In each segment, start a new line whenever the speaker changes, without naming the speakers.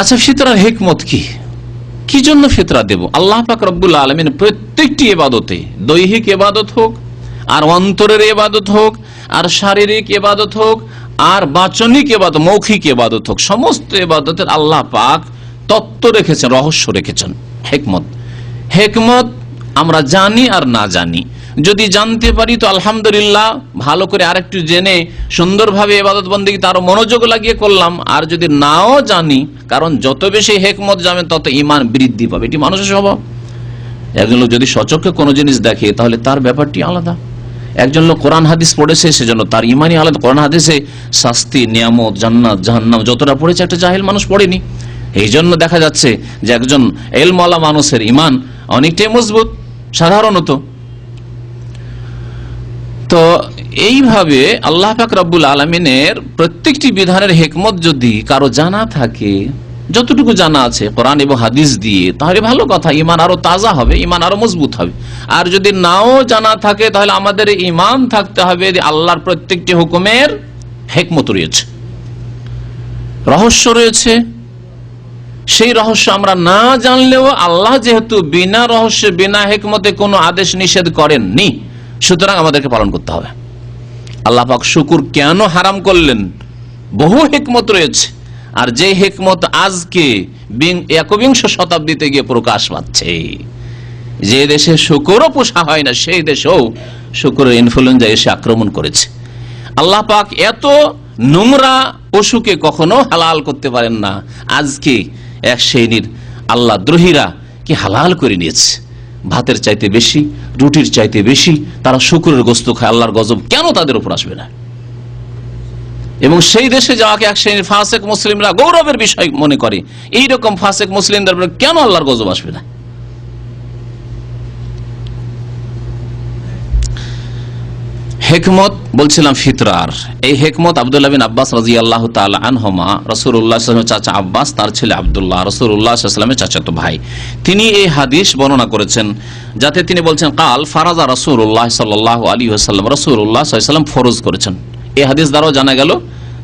আচ্ছা ফিতরার হেকমত কি? কি জন্য ফিতরা দেব? আল্লাহ পাক রব্বুল আলমিন প্রত্যেকটি এবাদতে দৈহিক এবাদত হোক, আর অন্তরের এবাদত হোক, আর শারীরিক এবাদত হোক, আর বাচনিক এবাদত মৌখিক এবাদত হোক, সমস্ত এবাদতের আল্লাহ পাক তত্ত্ব রেখেছেন, রহস্য রেখেছেন। হেকমত। হেকমত আমরা জানি আর না জানি। যদি জানতে পারি তো আলহামদুলিল্লাহ, ভালো করে আরেকটু জেনে সুন্দরভাবে এবাদত বন্দী তারও মনোযোগ লাগিয়ে করলাম। আর যদি নাও জানি, কারণ যত বেশি হেকমত যাবেন তত ইমান বৃদ্ধি পাবে। এটি মানুষের স্বভাব। একজন লোক যদি সচক্ষে কোনো জিনিস দেখে, তাহলে তার ব্যাপারটি আলাদা। একজন লোক কোরআন হাদিস পড়েছে, সেজন্য তার ইমানই আলাদা। কোরআন হাদিসে শাস্তি, নিয়ামত, জান্নাত, জাহান্নাম যতটা পড়েছে, একটা জাহেল মানুষ পড়েনি। এই জন্য দেখা যাচ্ছে যে একজন এলমলা মানুষের ইমান অনেকটাই মজবুত, সাধারণত। তো এইভাবে আল্লাহ পাক রব্বুল আলমিনের প্রত্যেকটি বিধানের হেকমত যদি কারও জানা থাকে, যতটুকু জানা আছে কোরআন এবং হাদিস দিয়ে, তাহলে ভালো কথা ইমান আরও তাজা হবে ইমান আরও মজবুত হবে। আর যদি নাও জানা থাকে, তাহলে আমাদের ইমান থাকতে হবে আল্লাহর প্রত্যেকটি হুকুমের হেকমত রয়েছে। রহস্য রয়েছে। সেই রহস্য আমরা না জানলেও আল্লাহ যেহেতু বিনা রহস্যে, বিনা হেকমতে কোনো আদেশ নিষেধ করেননি সুতরাং আমাদেরকে পালন করতে হবে। আল্লাহ পাক শুকুর কেন হারাম করলেন? বহু হেকমত রয়েছে। আর যে হেকমত আজকে একবিংশ শতাব্দীতে গিয়ে প্রকাশ পাচ্ছে। যে দেশে শুকুরও পোষা হয় না, সেই দেশেও শুকুরের ইনফ্লুয়েঞ্জা এসে আক্রমণ করেছে। আল্লাহ পাক এত নোংরা পশুকে কখনো হালাল করতে পারেন না। আজকে এক শ্রেণির আল্লাহ দ্রোহীরা কি হালাল করে নিয়েছে? ভাতের চাইতে বেশি, রুটির চাইতে বেশি, তারা শুকুরের গোস্ত খায়, আল্লাহর গজব কেন তাদের উপর আসবে না? এবং সেই দেশে যাওয়াকে এক শ্রেণির ফাঁসেক মুসলিমরা গৌরবের বিষয় মনে করে, এইরকম ফাঁসেক মুসলিমদের কেন আল্লাহর গজব আসবে না? হেকমত বলছিলাম ফিতরার। এই হেকমত আবদুল্লাহ বিন আব্বাস রাজি আল্লাহ আনহমা রসুল্লাহ চাচা আব্বাস, তার ছেলে আবদুল্লাহ রসুল্লাহামের চাচাতো ভাই। তিনি এই হাদিস বর্ণনা করেছেন, যাতে তিনি বলছেন, কাল ফারাজা রসুল্লাহ সাল্লাহ আলী আসাল্লাম রসুল্লাহ সাল্লাম ফরজ করেছেন। এই হাদিস দ্বারাও জানা গেল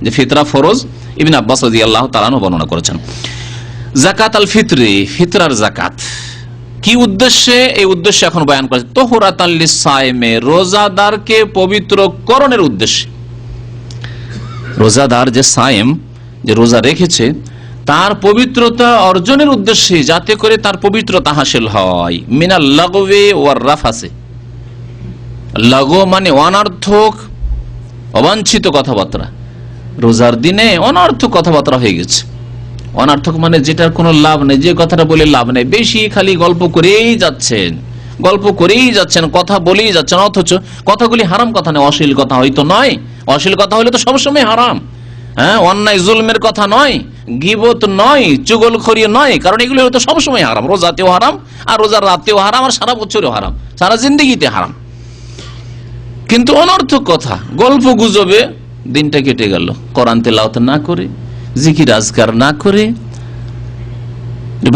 যে ফিতরা ফরজ, ইবিন আব্বাস রাজি আল্লাহ তালানও বর্ণনা করেছেন। জাকাত আল ফিতরি ফিতরার জাকাত কি উদ্দেশ্যে এই উদ্দেশ্যে এখন বয়ান করেছে? তোহরাতাল্লি সাইমে রোজাদারকে পবিত্র করণের উদ্দেশ্যে। রোজাদার যে সায়েম যে রোজা রেখেছে, তার পবিত্রতা অর্জনের উদ্দেশ্যে যাতে করে তার পবিত্রতা হাসিল হয়। মিনা লাগবে ওয়ার রাফাসে। লাগো মানে অনার্থক, অবাঞ্ছিত কথাবার্তা। রোজার দিনে অনার্থক কথাবার্তা হয়ে গেছে। অনার্থক মানে যেটার কোনো লাভ নেই, যে কথাটা বলে লাভ নেই। বেশি খালি গল্প করেই যাচ্ছেন, গল্প করেই যাচ্ছেন, কথা বলেই যাচ্ছেন, অথচ কথাগুলি হারাম কথা নয়, অশ্লীল কথা হয়তো নয়। অশ্লীল কথা হলে তো সবসময় হারাম। হ্যাঁ অন্যায়, জুলমের কথা নয়, গিবত নয় চুগল চুগলখড়ি নয়, কারণ এগুলো হয়তো সবসময় হারাম। রোজাতেও হারাম, আর রোজার রাতেও হারাম, আর সারা বছরেও হারাম, সারা জিন্দিগিতে হারাম। কিন্তু অনর্থক কথা, গল্প গুজবে, দিনটা কেটে গেল। করান্তে তেলাওত না করে জিকির আজকার না করে,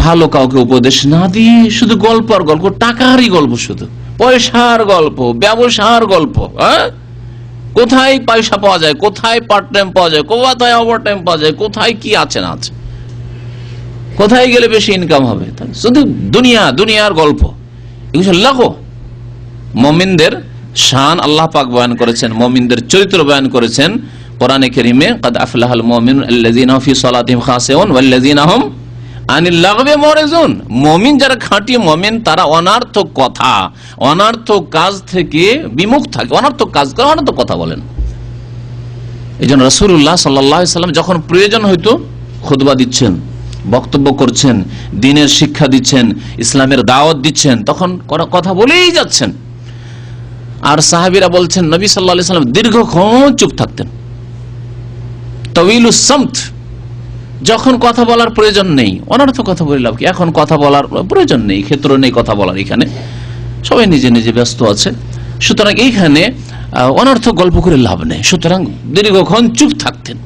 ভালো কাউকে উপদেশ না দিয়ে শুধু গল্প আর গল্প, টাকারই গল্প শুধু। পয়সার গল্প, ব্যবসার গল্প হ্যাঁ? কোথায় পয়সা পাওয়া যায়, কোথায় পার্ট টাইম পাওয়া যায়, কোথায় ওভার টাইম পাওয়া যায়, কোথায় কি আছে না আছে। কোথায় গেলে বেশি ইনকাম হবে? শুধু দুনিয়া, দুনিয়ার গল্প। লাগো মমিনদের শান আল্লাহ পাক বয়ান করেছেন, মমিনদের চরিত্র বয়ান করেছেন। কোরআনে কেরিমে, কাদ আফলাহাল মুমিনুন আল্লাযীনা ফি সালাতিহিম খাশিউন ওয়াল্লাযীনা হুম আনিল লাগবে মরেজুন। মমিন যারা খাঁটি মমিন, তারা অনার্থক কথা, অনার্থক কাজ থেকে বিমুখ থাকে। অনার্থক কাজ করে অনার্থক কথা বলেন। এই জন্য রসুল্লাহ সাল্লাম যখন প্রয়োজন হইতো খুদবা দিচ্ছেন, বক্তব্য করছেন, দিনের শিক্ষা দিচ্ছেন, ইসলামের দাওয়াত দিচ্ছেন, তখন কথা বলেই যাচ্ছেন। আর সাহাবিরা বলছেন, নবী সাল্লা সাল্লাম দীর্ঘক্ষণ চুপ থাকতেন। তবিলুসমত যখন কথা বলার প্রয়োজন নেই, অনর্থ কথা বলে লাভ কি? এখন কথা বলার প্রয়োজন নেই, ক্ষেত্র নেই কথা বলার এখানে। সবাই নিজে নিজে ব্যস্ত আছে। সুতরাং এইখানে অনর্থ গল্প করে লাভ নেই। সুতরাং দীর্ঘক্ষণ চুপ থাকতেন।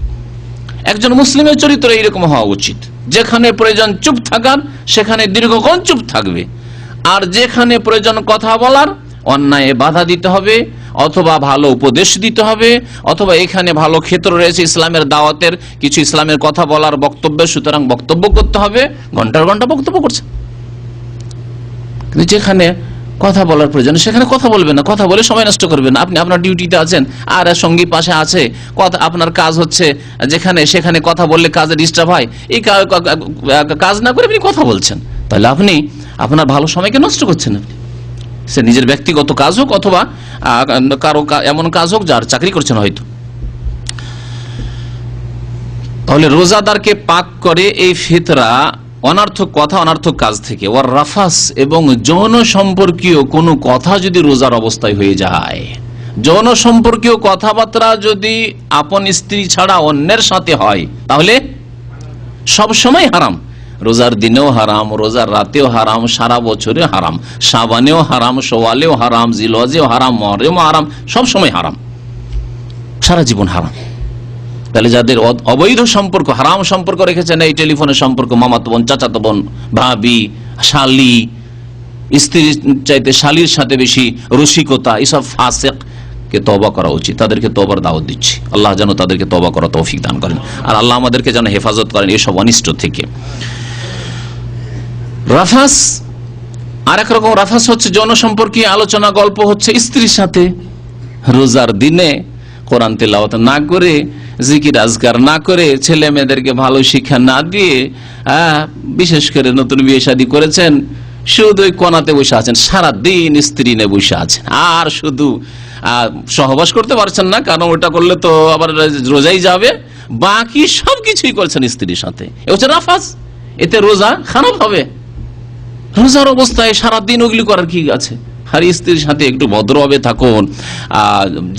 একজন মুসলিমের চরিত্র এইরকম হওয়া উচিত। যেখানে প্রয়োজন চুপ থাকার, সেখানে দীর্ঘক্ষণ চুপ থাকবে। আর যেখানে প্রয়োজন কথা বলার, অন্যায় বাধা দিতে হবে অথবা ভালো উপদেশ দিতে হবে, অথবা এখানে ভালো ক্ষেত্র রয়েছে, ইসলামের দাওয়াতের কিছু ইসলামের কথা বলার বক্তব্য, সুতরাং বক্তব্য করতে হবে, ঘণ্টার ঘণ্টা বক্তব্য করছে। কিন্তু যেখানে কথা বলার প্রয়োজন, সেখানে কথা বলবেন না, কথা বলে সময় নষ্ট করবেন। আপনি আপনার ডিউটিতে আছেন, আর সঙ্গী পাশে আছে, কথা, আপনার কাজ হচ্ছে, যেখানে, সেখানে কথা বললে কাজে ডিস্টার্ব হয়, এই কাজ না করে আপনি কথা বলছেন। তাহলে আপনি আপনার ভালো সময়কে নষ্ট করছেন আপনি। সে নিজের ব্যক্তিগত কাজ হোক অথবা কারও এমন কাজ হোক যার চাকরি করছেন হয়তো। তাহলে রোজাদারকে পাক করে এই ফিতরা অনার্থক কথা, অনার্থক কাজ থেকে। ওর রাফাস এবং যৌন সম্পর্কীয় কোনো কথা যদি রোজার অবস্থায় হয়ে যায়, যৌন সম্পর্কীয় কথাবার্তা যদি আপন স্ত্রী ছাড়া অন্যের সাথে হয়, তাহলে সব সময় হারাম। রোজার দিনেও হারাম, রোজার রাতেও হারাম, সারা বছরে হারাম, সাবানেও হারাম, সোয়ালেও হারাম জিলজেও হারাম মরেও হারাম, সব সময় হারাম। সারা জীবন হারাম। তাহলে যাদের অবৈধ সম্পর্ক, হারাম সম্পর্ক রেখেছেন, এই টেলিফোনের সম্পর্ক, মামাতো বোন, চাচাতো বোন, ভাবি, শালি, স্ত্রীর চাইতে শালির সাথে বেশি রসিকতা, এসব ফাসেক কে তবা করা উচিত। তাদেরকে তবার দাওয়াত দিচ্ছি। আল্লাহ যেন তাদেরকে তবা করা তৌফিক দান করেন। আর আল্লাহ আমাদেরকে যেন হেফাজত করেন এসব অনিষ্ট থেকে। রাফাস আর রকম রাফাস হচ্ছে যৌন আলোচনা গল্প হচ্ছে স্ত্রীর সাথে। রোজার দিনে কোরআন তেলাওয়াত না করে জিকির আজগার না করে ছেলে মেয়েদেরকে ভালো শিক্ষা না দিয়ে আহ, বিশেষ করে নতুন বিয়ে শাদী করেছেন শুধু ওই কোনাতে বসে আছেন সারা দিন স্ত্রী নিয়ে বসে আছেন। আর শুধু সহবাস করতে পারছেন না কারণ ওটা করলে তো আবার রোজাই যাবে। বাকি সব কিছুই করছেন স্ত্রীর সাথে। এ হচ্ছে রাফাজ এতে রোজা খারাপ হবে। রোজার অবস্থায় সারাদিন ওগুলি করার কি আছে? আর স্ত্রীর সাথে একটু ভদ্রভাবে থাকুন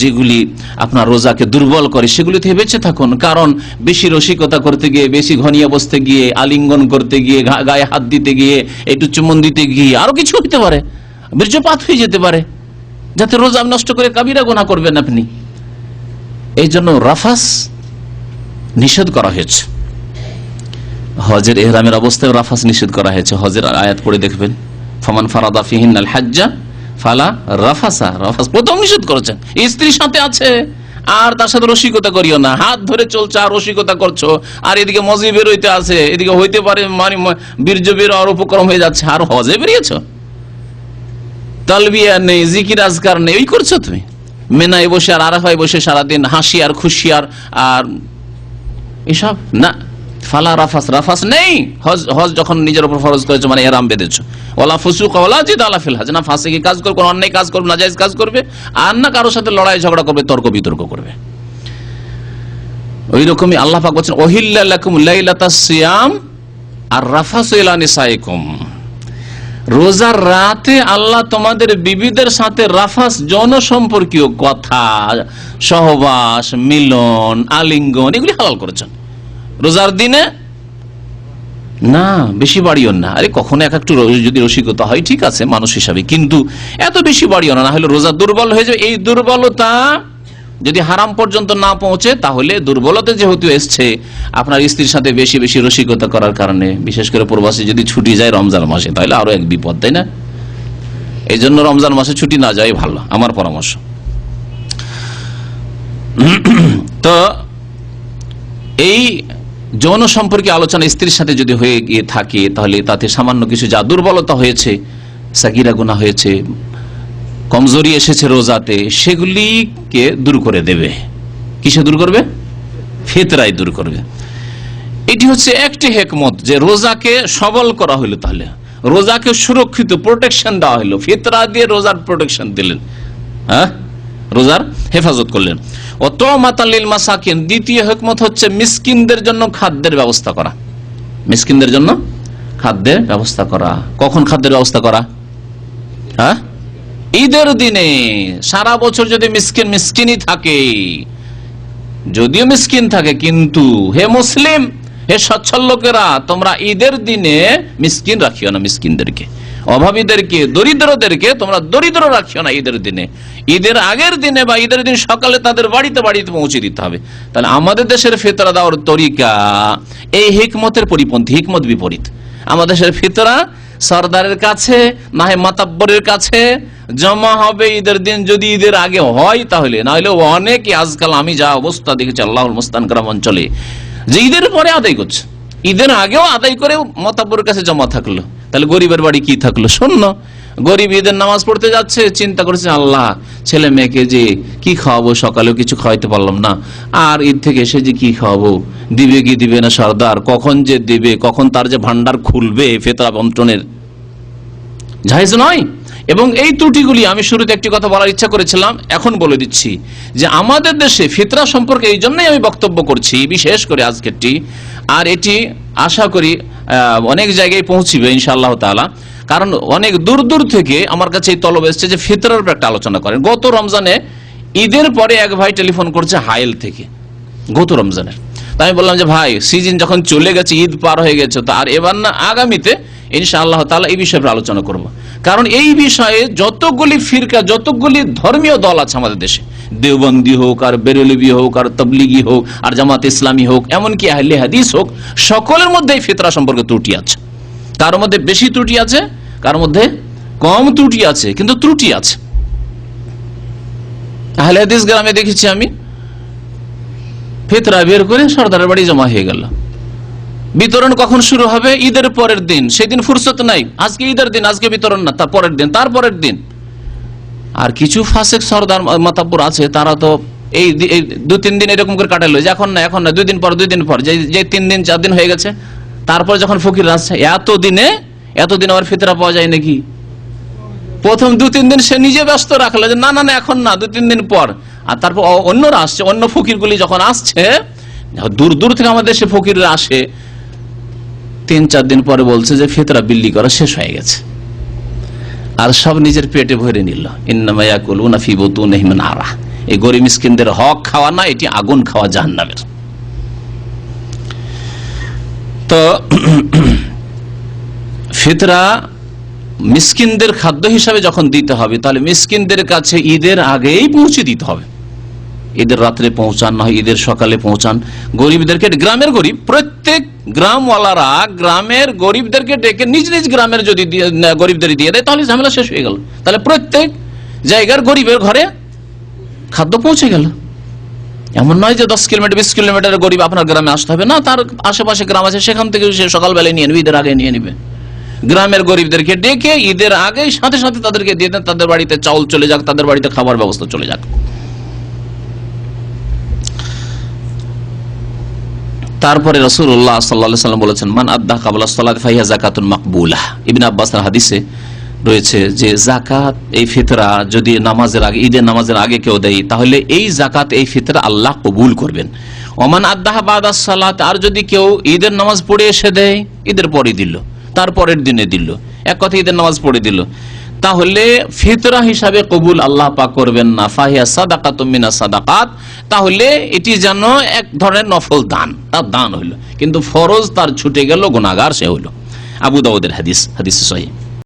যেগুলি আপনার রোজাকে দুর্বল করে, সেগুলি থেকে বেঁচে থাকুন। কারণ বেশি রসিকতা করতে গিয়ে, বেশি ঘনিয়ে বসতে গিয়ে, আলিঙ্গন করতে গিয়ে গায়ে হাত দিতে গিয়ে, একটু চুমন দিতে গিয়ে, আরও কিছু হতে পারে। বীর্যপাত হয়ে যেতে পারে। যাতে রোজা নষ্ট করে কাবিরা গোনা করবেন আপনি। এই জন্য রাফাস নিষেধ করা হয়েছে। হজের এহরামের অবস্থায় রাফাস নিষেধ করা হয়েছে। হজের আয়াত পড়ে দেখবেন। ফমান ফারাদা ফিহিন আল হাজ্জা ফালা রাফাসা। রাফাস প্রথম নিষেধ করেছেন। স্ত্রীর সাথে আছে। আর তার সাথে রসিকতা করিও না। হাত ধরে চলছে, আর রসিকতা করছ। আর এদিকে মজি বেরোইতে আছে। এদিকে হইতে পারে মানে বীর্য বেরো, আর উপক্রম হয়ে যাচ্ছে। আর হজে বেরিয়েছ? তালবিয়া নেই, জিকির আজকার নেই। ওই করছ তুমি? মেনায় বসে আর আরাফায় বসে সারাদিন হাসি আর খুশি আর আর এসব? না। ফালা রাফাস রাফাস নেই। হজ হজ যখন নিজের উপর ফরজ করেছ মানে এরাম বেঁধেছো। ওলা ফুসুক ওলা জিদ আলা ফিল হাজ। না ফাঁসে কি কাজ করবে অন্যায় কাজ করবে, নাজাইজ কাজ করবে, আর না কারোর সাথে লড়াই ঝগড়া করবে, তর্ক বিতর্ক করবে। ওই রকমই আল্লাহ পাক বলছেন ওহিল্লাকুম লাইলাতা সিয়াম আর রাফাসু ইলা নিসাইকুম। রোজার রাতে আল্লাহ তোমাদের বিবিদের সাথে রাফাস জনসম্পর্কীয় কথা, সহবাস, মিলন, আলিঙ্গন, এগুলি হালাল করেছেন। রোজার দিনে? না, বেশি বাড়িও না। আরে, কখনো এক একটু যদি রসিকতা হয়, ঠিক আছে, মানুষ হিসাবে। কিন্তু এত বেশি বাড়িও না হলে রোজা দুর্বল হয়ে যাবে। এই দুর্বলতা যদি হারাম পর্যন্ত না পৌঁছে, তাহলে দুর্বলতা যেহেতু এসছে, আপনার স্ত্রীর সাথে বেশি বেশি রসিকতা করার কারণে, বিশেষ করে প্রবাসী যদি ছুটি যায় রমজান মাসে, তাহলে আরও এক বিপদ, তাই না? এই জন্য রমজান মাসে ছুটি না যাওয়াই ভালো, আমার পরামর্শ। তো, এই যৌন সম্পর্কে আলোচনা স্ত্রীর সাথে যদি হয়ে গিয়ে থাকে, তাহলে তাতে সামান্য কিছু যা দুর্বলতা হয়েছে, সাকিরা গুণা হয়েছে, কমজোরি এসেছে রোজাতে, সেগুলিকে দূর করে দেবে। কিসে দূর করবে? ফেতরাই দূর করবে। এটি হচ্ছে একটি হেকমত যে রোজাকে সবল করা হইল তাহলে। রোজাকে সুরক্ষিত প্রোটেকশন দেওয়া হইল। ফেতরা দিয়ে রোজার প্রোটেকশন দিলেন। হ্যাঁ? রোজার হেফাজত করলেন। অত মাতালিল মাসাকিন, দ্বিতীয় হেকমত হচ্ছে মিসকিনদের জন্য খাদ্যের ব্যবস্থা করা। মিসকিনদের জন্য খাদ্যের ব্যবস্থা করা। কখন খাদ্যের ব্যবস্থা করা? হ্যাঁ? ঈদের দিনে সারা বছর যদি মিসকিন মিসকিনই থাকে, যদিও মিসকিন থাকে, কিন্তু হে মুসলিম, হে সচ্ছল লোকেরা, তোমরা ঈদের দিনে মিসকিন রাখিও না মিসকিনদেরকে। অভাবীদেরকে, দরিদ্রদেরকে তোমরা দরিদ্র রাখিও না ঈদের দিনে। ঈদের আগের দিনে বা ঈদের দিন সকালে তাদের বাড়িতে বাড়িতে পৌঁছে দিতে হবে। তাহলে আমাদের দেশের ফেতরা দেওয়ার তরিকা, এই হিকমতের পরিপন্থী, হিকমত বিপরীত। আমাদের দেশের ফিতরা সর্দারের কাছে না হয় মাতাব্বরের কাছে, জমা হবে ঈদের দিন যদি ঈদের আগে হয় তাহলে। না হলে অনেকে আজকাল আমি যা অবস্থা দেখেছি আল্লাহর মুস্তান গ্রাম অঞ্চলে, যে ঈদের পরে আদায় করছে। ঈদের আগেও আদায় করে মতাব্বরের কাছে জমা থাকল। তাহলে গরিবের বাড়ি কি থাকল? শূন্য। গরিব ঈদের নামাজ পড়তে যাচ্ছে, চিন্তা করছে, আল্লাহ, ছেলে মেয়েকে যে কি খাওয়াবো? সকালেও কিছু খাওয়াইতে পারলাম না। আর ঈদ থেকে এসে যে কি খাওয়াবো? দিবে কি দিবে না সর্দার? কখন যে দিবে? কখন তার যে ভান্ডার খুলবে? ফেতরা বন্টনের। জাহেজ নয়। এবং এই ত্রুটিগুলি আমি শুরুতে একটি কথা বলার ইচ্ছা করেছিলাম, এখন বলে দিচ্ছি যে আমাদের দেশে ফিতরা সম্পর্কে এই জন্যই আমি বক্তব্য করছি, বিশেষ করে আজকেরটি। আর এটি আশা করি অনেক জায়গায় পৌঁছিবে ইনশাআল্লাহ তাআলা। কারণ অনেক দূর দূর থেকে আমার কাছে এই তলব এসছে যে ফিতরার একটা আলোচনা করেন। গত রমজানে ঈদের পরে এক ভাই টেলিফোন করছে হাইল থেকে, গত রমজানের। তাই আমি বললাম যে, ভাই, সিজন যখন চলে গেছে, ঈদ পার হয়ে গেছে, তো আর এবার না আগামীতে ইনশাআল্লাহ তাআলা এই বিষয়ে আলোচনা করব। কারণ এই বিষয়ে যতগুলি ফিরকা, যতগুলি ধর্মীয় দল আছে আমাদের দেশে দেওবন্দি হোক, আর বেরেলবি হোক, আর তবলিগি হোক, আর জামাত ইসলামী হোক, এমনকি আহলে হাদিস হোক, সকলের মধ্যে এই ফিতরা সম্পর্কে ত্রুটি আছে। কার মধ্যে বেশি ত্রুটি আছে, কার মধ্যে কম ত্রুটি আছে, কিন্তু ত্রুটি আছে। আহলে হাদিস গ্রামে দেখেছি আমি, ফিতরা বের করে সর্দারের বাড়ি জমা হয়ে গেল। বিতরণ কখন শুরু হবে? ঈদের পরের দিন। সেদিন ফুরসত নাই। আজকে ঈদের দিন, আজকে বিতরণ না, তার পরের দিন, তার পরের দিন। আর কিছু ফাসেক সর্দার মাতাব্বর আছে, তারা তো এই দু তিন দিন এরকম করে কাটালো যে এখন না এখন না, দুই দিন পর, দুই দিন পর যে যে তিন দিন, চার দিন হয়ে গেছে, তারপর যখন ফকির আসছে এত দিনে এত দিন আবার ফিতরা পাওয়া যায় নাকি? প্রথম দু তিন দিন সে নিজে ব্যস্ত রাখল, যে না না না, এখন না, দু তিন দিন পর। আর তারপর অন্যরা আসছে, অন্য ফকিরগুলি যখন আসছে, দূর দূর থেকে আমাদের সে ফকিররা আসে, তিন, চার দিন পরে বলছে যে ফিতরা বিল্লি করা শেষ হয়ে গেছে। আর সব নিজের পেটে ভরে নিল। আরা। এই গরিব মিসকিনদের হক খাওয়া না, এটি আগুন খাওয়া জাহান্নামের। তো ফিতরা মিসকিনদের খাদ্য হিসাবে যখন দিতে হবে, তাহলে মিসকিনদের কাছে ঈদের আগেই পৌঁছে দিতে হবে। ঈদের রাত্রে পৌঁছান, না হয় ঈদের সকালে পৌঁছান। গরিবদেরকে গ্রামের গরিব, প্রত্যেক গ্রামওয়ালারা গ্রামের গরিবদেরকে ডেকে নিজ নিজ গ্রামের যদি গরিবদের দিয়ে দেয়, তাহলে ঝামেলা শেষ হয়ে গেল। তাহলে প্রত্যেক জায়গার গরিবের ঘরে খাদ্য পৌঁছে গেল। এমন নয় যে দশ কিলোমিটার, বিশ কিলোমিটার গরিব আপনার গ্রামে আসতে হবে। না, তার আশেপাশে গ্রাম আছে, সেখান থেকে সে সকালবেলায় নিয়ে নেবে, ঈদের আগে নিয়ে নেবে। গ্রামের গরিবদেরকে ডেকে ঈদের আগে সাথে সাথে তাদেরকে দিয়ে দেন, তাদের বাড়িতে চাউল চলে যাক, তাদের বাড়িতে খাবার ব্যবস্থা চলে যাক। তারপরে রসুল্লাহ সাল্লা সাল্লাম বলেছেন, মান আদা কাবলা সাল্লাহ ফাইয়া জাকাতুন মাকবুলাহ। ইবিন আব্বাস হাদিসে রয়েছে যে জাকাত এই ফিতরা যদি নামাজের আগে, ঈদের নামাজের আগে কেউ দেয়, তাহলে এই জাকাত এই ফিতরা আল্লাহ কবুল করবেন। ওমান আদাহ বাদা সালাত, আর যদি কেউ ঈদের নামাজ পড়ে এসে দেয়, ঈদের পরে দিল তার পরের দিনে দিল। এক কথা ঈদের নামাজ পড়ে দিল। তাহলে ফিতরা হিসাবে কবুল আল্লাহ পাক করবেন না। ফাহিয়া সাদাকাত মিনা সাদাকাত। তাহলে এটি যেন এক ধরনের নফল দান। তার দান হইল। কিন্তু ফরজ তার ছুটে গেল গুণাগার সে হইল। আবু দাউদের হাদিস হাদিস সহি।